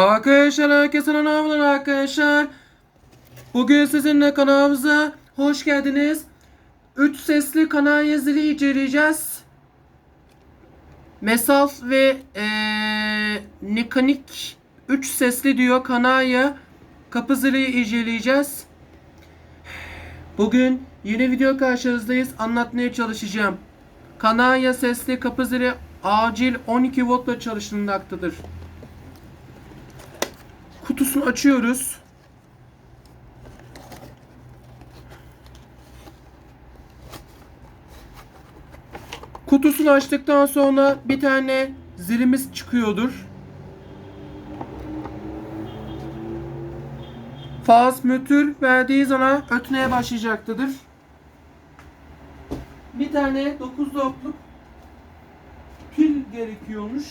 Arkadaşlar herkese merhabalar arkadaşlar. Bugün sizinle kanalımıza hoş geldiniz. 3 sesli kanal yazılı inceleyeceğiz. Mesaf ve eee Nikanik 3 sesli diyor kanalya kapı zili inceleyeceğiz. Bugün yeni video karşınızdayız. Anlatmaya çalışacağım. Kanalya sesli kapı zili acil 12 voltla çalışılmaktadır. Kutusunu açıyoruz. Kutusunu açtıktan sonra bir tane zilimiz çıkıyordur. Faz mütür verdiği zaman ötmeye başlayacaktır. Bir tane 9 voltluk pil gerekiyormuş.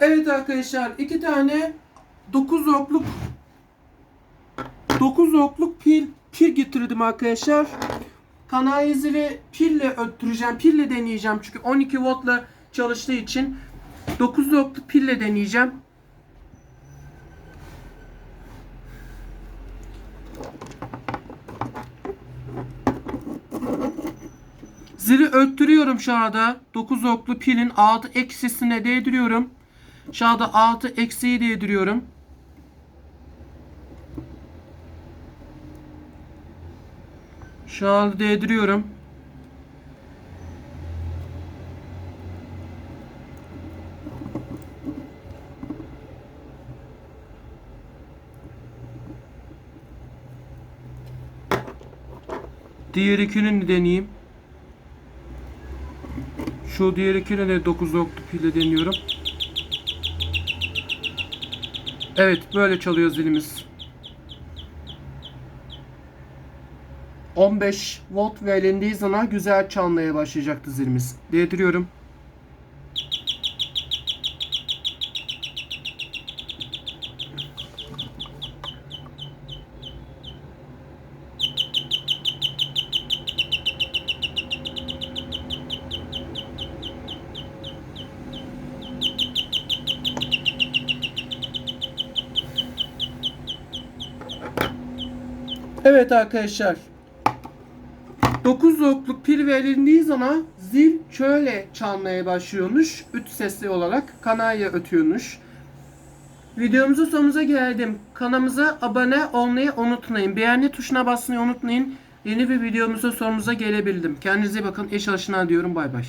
Evet arkadaşlar iki tane 9 okluk 9 okluk pil pil getirdim arkadaşlar. Kanal zili pille öttüreceğim. Pille deneyeceğim çünkü 12 voltla çalıştığı için 9 okluk pille deneyeceğim. Zili öttürüyorum şu anda. 9 oklu pilin altı eksisine değdiriyorum. Şu anda altı eksiği değdiriyorum. Şu değdiriyorum. Diğer ikinin de deneyeyim. Şu diğer ikine de 9 oklu pille deniyorum. Evet böyle çalıyor zilimiz. 15 volt verildiği zaman güzel çalmaya başlayacaktı zilimiz. Değdiriyorum. Evet arkadaşlar. 9 voltluk pil verildiği zaman zil şöyle çalmaya başlıyormuş. Üç sesli olarak kanalya ötüyormuş. Videomuzun sonumuza geldim. Kanalımıza abone olmayı unutmayın. Beğeni tuşuna basmayı unutmayın. Yeni bir videomuzun sonumuza gelebildim. Kendinize bakın. İyi çalışmalar diyorum. Bay bay.